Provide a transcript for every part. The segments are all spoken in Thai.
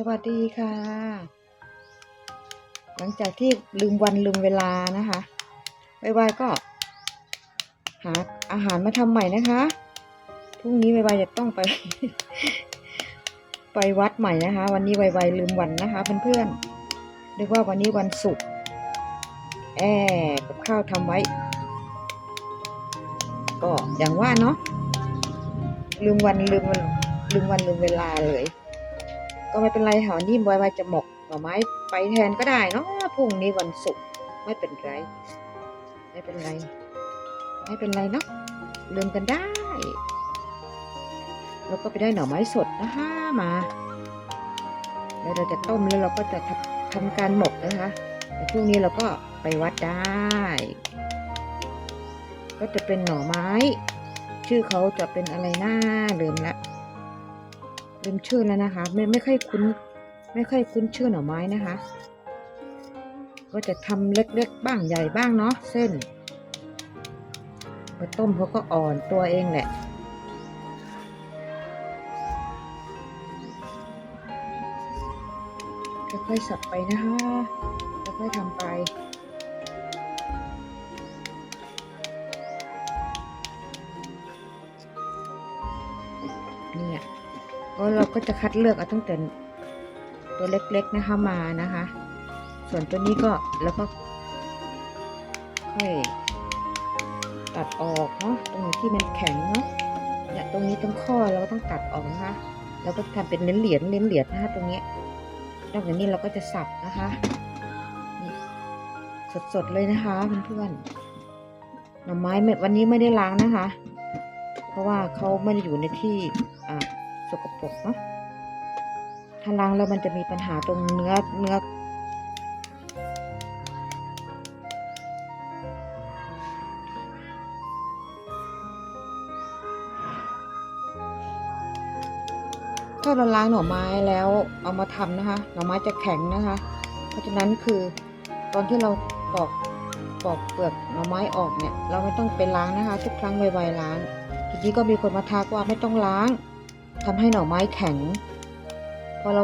สวัสดีค่ะ หลังจากที่ลืมวันลืมเวลานะคะไวๆก็ หาอาหารมาทำใหม่นะคะพรุ่งนี้ไวๆจะต้องไป ไปวัดใหม่นะคะ วันนี้ไวๆลืมวันนะคะเพื่อนๆนึกว่าวันนี้วันศุกร์แอบกับข้าวทำไว้ ก็อย่างว่าเนาะลืมวันลืมวันลืมวันลืมเวลาเลย ก็ไม่เป็นไรค่ะวันนี้บอยไวจะหมกหน่อไม้ไปแทนก็ได้เนาะพรุ่งนี้วันศุกร์ไม่เป็นไร ไม่เป็นไร ไม่เป็นไรเนาะลืมกันได้ แล้วก็ไปได้หน่อไม้สดนะคะมาแล้วเราจะต้มแล้วเราก็จะทำการหมกนะคะแต่พรุ่งนี้เราก็ไปวัดได้ ก็จะเป็นหน่อไม้ ชื่อเขาจะเป็นอะไรหน้าลืมละ ลืมชื่อแล้วนะคะ ไม่ไม่ค่อยคุ้น ไม่ค่อยคุ้นชื่อหน่อไม้นะคะ ก็จะทำเล็กๆบ้างใหญ่บ้างเนาะเส้นพอต้มเขาก็อ่อนตัวเองแหละค่อยๆสับไปนะคะค่อยๆทำไปเนี่ย ก็เราก็จะคัดเลือกเอาตั้งแต่ตัวเล็กๆนะคะมานะคะ ส่วนตัวนี้ก็แล้วก็ค่อยตัดออกเนาะตรงที่มันแข็งเนาะเนี่ยตรงนี้ตรงข้อเราก็ต้องตัดออกนะคะแล้วก็ทำเป็นเหรียญๆเหรียญนะคะตรงนี้นอกจากนี้เราก็จะสับนะคะนี่สดๆเลยนะคะเพื่อนๆหน่อไม้ไม่วันนี้ไม่ได้ล้างนะคะ เพราะว่าเขาไม่ได้อยู่ในที่อ่า สกปรกเนาะถ้าล้างแล้วมันจะมีปัญหาตรงเนื้อเนื้อถ้าเราล้างหน่อไม้แล้วเอามาทำนะคะ หน่อไม้จะแข็งนะคะ เพราะฉะนั้นคือตอนที่เราปอกปอกเปลือกหน่อไม้ออกเนี่ย เราไม่ต้องไปล้างนะคะ ทุกครั้งไวๆล้างทีนี้ก็มีคนมาทักว่าไม่ต้องล้าง ทำให้หน่อไม้แข็ง พอเรา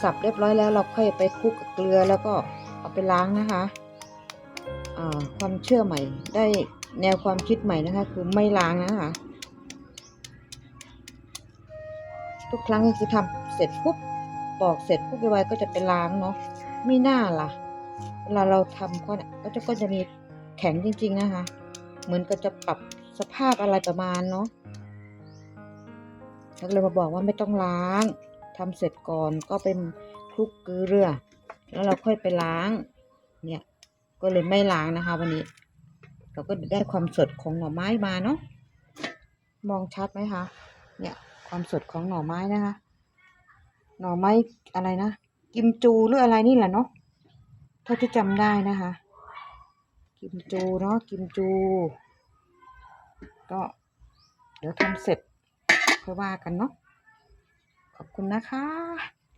สับเรียบร้อยแล้วเราค่อยไปคลุกกับเกลือแล้วก็เอาไปล้างนะคะความเชื่อใหม่ ได้แนวความคิดใหม่นะคะ คือไม่ล้างนะคะ ทุกครั้งก็คือทำเสร็จปุ๊บปอกเสร็จปุ๊บไวๆก็จะไปล้างเนาะไม่น่าล่ะเวลาเราทำก็เนี่ยก็จะก็จะมีแข็งจริง ๆ นะคะ เหมือนก็จะปรับสภาพอะไรประมาณเนาะ แล้วเลยมาบอกว่าไม่ต้องล้างทำเสร็จก่อนก็เป็นคลุกเกลือ แล้วเราค่อยไปล้าง เนี่ย ก็เลยไม่ล้างนะคะ วันนี้ เราก็ได้ความสดของหน่อไม้มาเนาะ มองชัดไหมคะ เนี่ย ความสดของหน่อไม้นะคะ หน่อไม้อะไรนะ กิมจูหรืออะไรนี่แหละเนาะ เท่าที่จำได้นะคะ กิมจูเนาะ กิมจู ก็เดี๋ยวทำเสร็จ ค่อยว่ากันเนาะขอบคุณนะคะ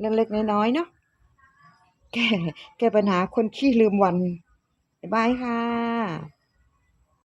เล็กๆน้อยๆเนาะแก้แก้ปัญหาคนขี้ลืมวัน บ๊ายบายค่ะ